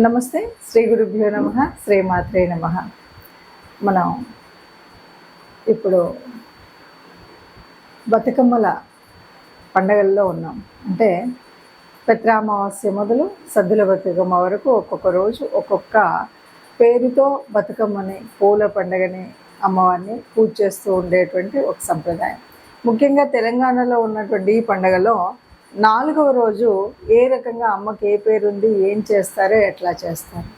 నమస్తే శ్రీ గురుభ్యో నమ శ్రీమాత్రే నమ. మనం ఇప్పుడు బతుకమ్మల పండగల్లో ఉన్నాం. అంటే పెత్రామావాస్య మొదలు సద్దుల బతుకమ్మ వరకు ఒక్కొక్క రోజు ఒక్కొక్క పేరుతో బతుకమ్మని పూల పండగని అమ్మవారిని పూజ చేస్తూ ఉండేటువంటి ఒక సంప్రదాయం. ముఖ్యంగా తెలంగాణలో ఉన్నటువంటి ఈ పండగలో నాలుగవ రోజు ఏ రకంగా అమ్మకి ఏ పేరు ఉంది ఏం చేస్తారో ఎట్లా చేస్తారు.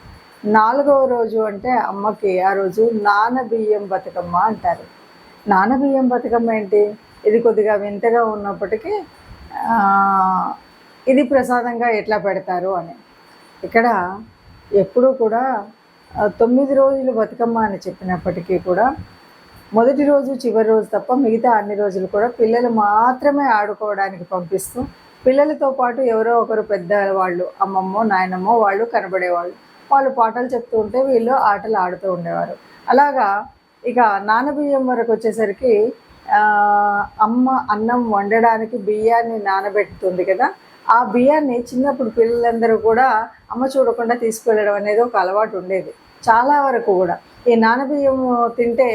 నాలుగవ రోజు అంటే అమ్మకి ఆ రోజు నానబియ్యం బతుకమ్మ అంటారు. నానబియ్యం బతుకమ్మ ఏంటి? ఇది కొద్దిగా వింతగా ఉన్నప్పటికీ ఇది ప్రసాదంగా ఎట్లా పెడతారు అని. ఇక్కడ ఎప్పుడూ కూడా తొమ్మిది రోజులు బతుకమ్మ అని చెప్పినప్పటికీ కూడా మొదటి రోజు చివరి రోజు తప్ప మిగతా అన్ని రోజులు కూడా పిల్లలు మాత్రమే ఆడుకోవడానికి పంపిస్తూ పిల్లలతో పాటు ఎవరో ఒకరు పెద్ద వాళ్ళు అమ్మమ్మో నాయనమ్మో వాళ్ళు కనబడేవాళ్ళు. వాళ్ళు పాటలు చెప్తూ ఉంటే వీళ్ళు ఆటలు ఆడుతూ ఉండేవారు. అలాగా ఇక నానబియ్యం వరకు వచ్చేసరికి అమ్మ అన్నం వండడానికి బియ్యాన్ని నానబెట్టుతుంది కదా ఆ బియ్యాన్ని చిన్నప్పుడు పిల్లలందరూ కూడా అమ్మ చూడకుండా తీసుకువెళ్ళడం అనేది ఒక అలవాటు ఉండేది. చాలా వరకు కూడా. ఈ నానబియ్యం తింటే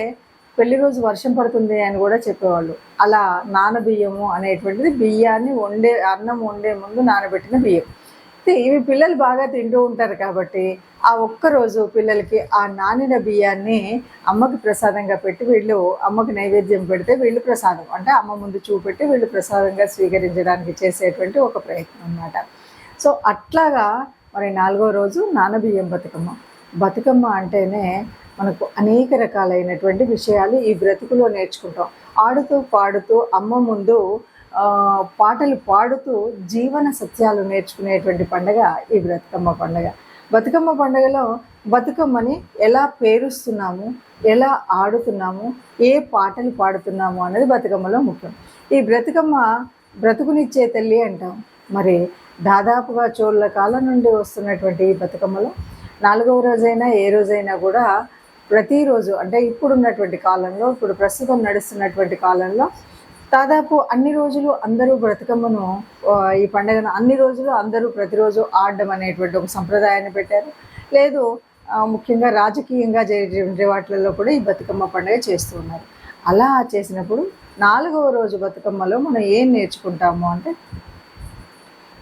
పెళ్ళి రోజు వర్షం పడుతుంది అని కూడా చెప్పేవాళ్ళు. అలా నానబియ్యము అనేటువంటిది బియ్యాన్ని వండే అన్నం వండే ముందు నానబెట్టిన బియ్యం. ఇవి పిల్లలు బాగా తింటూ ఉంటారు కాబట్టి ఆ ఒక్క రోజు పిల్లలకి ఆ నానిన బియ్యాన్ని అమ్మకి ప్రసాదంగా పెట్టి వీళ్ళు అమ్మకి నైవేద్యం పెడితే వీళ్ళు ప్రసాదం. అంటే అమ్మ ముందు చూపెట్టి వీళ్ళు ప్రసాదంగా స్వీకరించడానికి చేసేటువంటి ఒక ప్రయత్నం అన్నమాట. సో అట్లాగా మరి నాలుగో రోజు నానబియ్యం బతుకమ్మ. బతుకమ్మ అంటేనే మనకు అనేక రకాలైనటువంటి విషయాలు ఈ బ్రతుకులో నేర్చుకుంటాం. ఆడుతూ పాడుతూ అమ్మ ముందు పాటలు పాడుతూ జీవన సత్యాలు నేర్చుకునేటువంటి పండగ ఈ బ్రతుకమ్మ పండగ. బతుకమ్మ పండగలో బతుకమ్మని ఎలా పేరుస్తున్నాము ఎలా ఆడుతున్నాము ఏ పాటలు పాడుతున్నాము అనేది బతుకమ్మలో ముఖ్యం. ఈ బ్రతుకమ్మ బ్రతుకునిచ్చే తల్లి అంటాం. మరి దాదాపుగా చోళ్ళ కాలం నుండి వస్తున్నటువంటి ఈ బతుకమ్మలో నాలుగవ రోజైనా ఏ రోజైనా కూడా ప్రతిరోజు అంటే ఇప్పుడున్నటువంటి కాలంలో ఇప్పుడు ప్రస్తుతం నడుస్తున్నటువంటి కాలంలో దాదాపు అన్ని రోజులు అందరూ బ్రతుకమ్మను ఈ పండుగను అన్ని రోజులు అందరూ ప్రతిరోజు ఆడడం అనేటువంటి ఒక సంప్రదాయాన్ని పెట్టారు. లేదు ముఖ్యంగా రాజకీయంగా జరిగే వాటిలలో కూడా ఈ బతుకమ్మ పండుగ చేస్తూ ఉన్నారు. అలా చేసినప్పుడు నాలుగవ రోజు బతుకమ్మలో మనం ఏం నేర్చుకుంటాము అంటే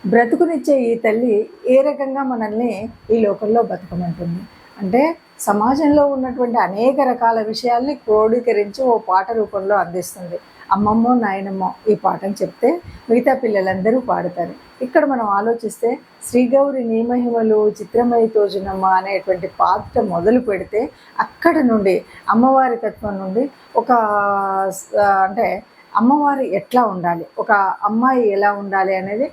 బ్రతుకునిచ్చే ఈ తల్లి ఏ రకంగా మనల్ని ఈ లోకంలో బతకమంటుంది? అంటే సమాజంలో ఉన్నటువంటి అనేక రకాల విషయాల్ని క్రోడీకరించి ఓ పాట రూపంలో అందిస్తుంది. అమ్మమ్మో నాయనమ్మో ఈ పాటను చెప్తే మిగతా పిల్లలందరూ పాడతారు. ఇక్కడ మనం ఆలోచిస్తే శ్రీగౌరి నీమహిమలు చిత్రమయ తోజనమ్మ అనేటువంటి పాత్ర మొదలు పెడితే అక్కడ నుండి అమ్మవారి తత్వం నుండి ఒక అంటే అమ్మవారు ఎట్లా ఉండాలి? ఒక అమ్మాయి ఎలా ఉండాలి అనేది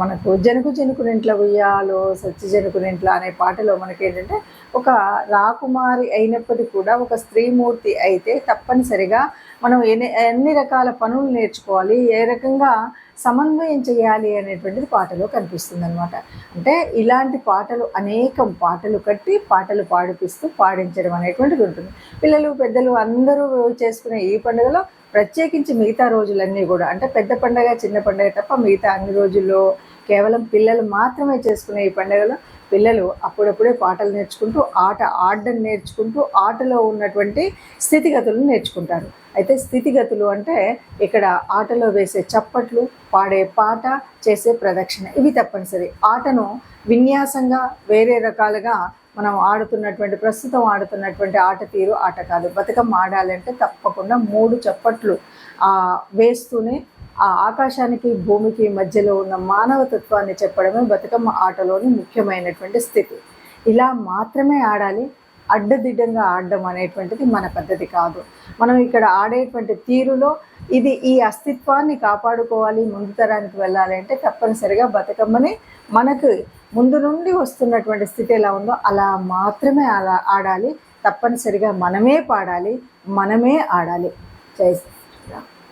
మనకు జనుకు జనుకునింట్ల ఉయ్యాలో సత్య జనుకునింట్ల అనే పాటలో మనకి ఏంటంటే ఒక రాకుమారి అయినప్పటికీ కూడా ఒక స్త్రీమూర్తి అయితే తప్పనిసరిగా మనం ఎన్ని ఎన్ని రకాల పనులు నేర్చుకోవాలి ఏ రకంగా సమన్వయం చేయాలి అనేటువంటిది పాటలో కనిపిస్తుంది అనమాట అంటే ఇలాంటి పాటలు అనేకం పాటలు కట్టి పాటలు పాడిపిస్తూ పాడించడం అనేటువంటిది ఉంటుంది. పిల్లలు పెద్దలు అందరూ చేసుకునే ఈ పండుగలో ప్రత్యేకించి మిగతా రోజులన్నీ కూడా అంటే పెద్ద పండగ చిన్న పండగ తప్ప మిగతా అన్ని రోజుల్లో కేవలం పిల్లలు మాత్రమే చేసుకునే ఈ పండుగలో పిల్లలు అప్పుడప్పుడే పాటలు నేర్చుకుంటూ ఆట ఆడడం నేర్చుకుంటూ ఆటలో ఉన్నటువంటి స్థితిగతులను నేర్చుకుంటారు. అయితే స్థితిగతులు అంటే ఇక్కడ ఆటలో వేసే చప్పట్లు పాడే పాట చేసే ప్రదక్షిణ ఇవి తప్పనిసరి. ఆటను విన్యాసంగా వేరే రకాలుగా మనం ఆడుతున్నటువంటి ప్రస్తుతం ఆడుతున్నటువంటి ఆట తీరు ఆట కాదు. బతుకమ్మ ఆడాలంటే తప్పకుండా మూడు చప్పట్లు వేస్తూనే ఆ ఆకాశానికి భూమికి మధ్యలో ఉన్న మానవతత్వాన్ని చెప్పడమే బతుకమ్మ ఆటలోని ముఖ్యమైనటువంటి స్థితి. ఇలా మాత్రమే ఆడాలి అడ్డదిడ్డంగా ఆడడం అనేటువంటిది మన పద్ధతి కాదు. మనం ఇక్కడ ఆడేటువంటి తీరులో ఇది ఈ అస్తిత్వాన్ని కాపాడుకోవాలి ముందు తరానికి వెళ్ళాలి అంటే తప్పనిసరిగా బతుకమ్మని మనకు ముందు నుండి వస్తున్నటువంటి స్థితి ఎలా ఉందో అలా మాత్రమే అలా ఆడాలి. తప్పనిసరిగా మనమే పాడాలి మనమే ఆడాలి. జై